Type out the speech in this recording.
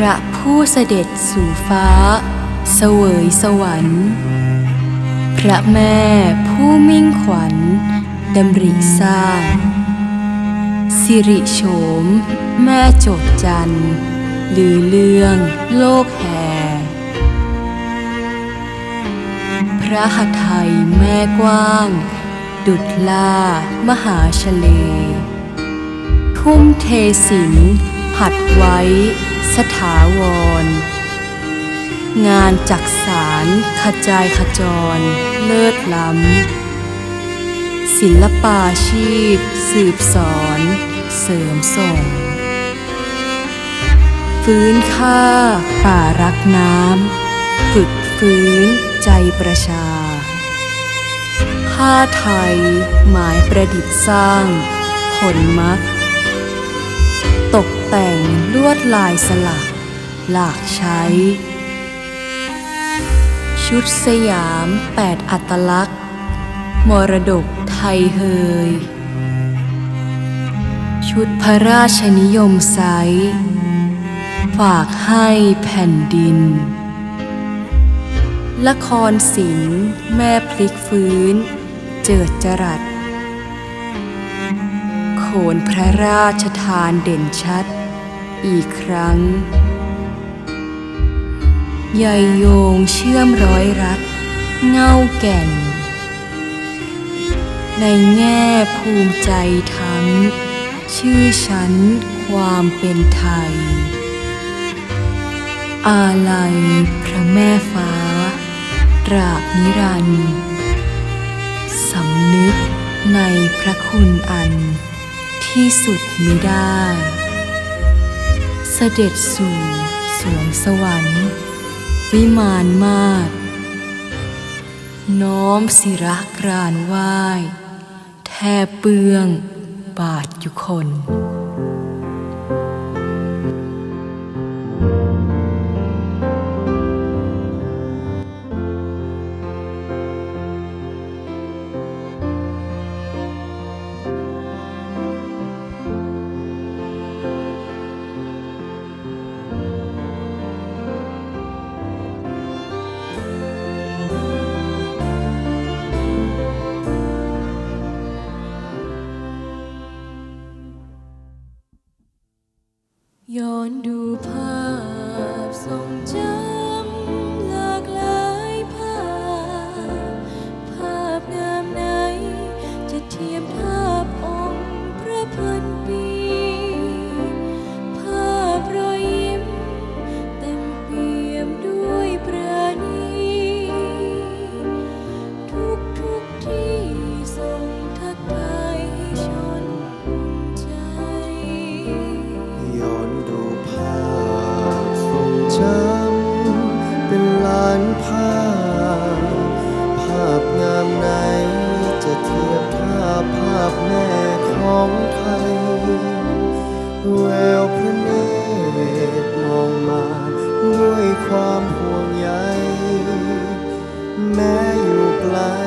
พระผู้เสด็จสู่ฟ้า เสวยสวรรค์ พระแม่ผู้มิ่งขวัญดำริสร้างสิริโฉม แม่โจดจันทร์ลือเรื่องโลกแห่ พระหทัยแม่กว้าง ดุจล่ามหาชเล ทุ่มเทศิลป์ หัดไว้ สถาวร งานจักสารขจายขจร เลิศล้ำ ศิลปาชีพ สืบสอน เสริมส่ง ฟื้นค่าป่ารักน้ำ ฝึกฟื้นใจประชา ผ้าไทยหมายประดิษฐ์สร้าง ผลมัก ตกแต่งลวดลายสลัก หลากใช้ ชุดสยามแปดอัตลักษณ์ มรดกไทยเฮย ชุดพระราชนิยมไซส์ฝากให้แผ่นดิน ละครศิลป์แม่พลิกฟื้น เจิดจรัส นพระราชทานเด่นชัด อีกครั้งใยโยงเชื่อมร้อยรัด เง่าแก่น ในแง่ภูมิใจทั้ง ชื่อชั้นความเป็นไทย อาลัยพระแม่ฟ้า ตราบนิรันดร์สำนึกในพระคุณอัน ที่สุดมิได้ เสด็จสู่สวงสวรรค์ วิมานมาศน้อมศิระกรานไหว้ แทบเปื้องบาทยุคน life.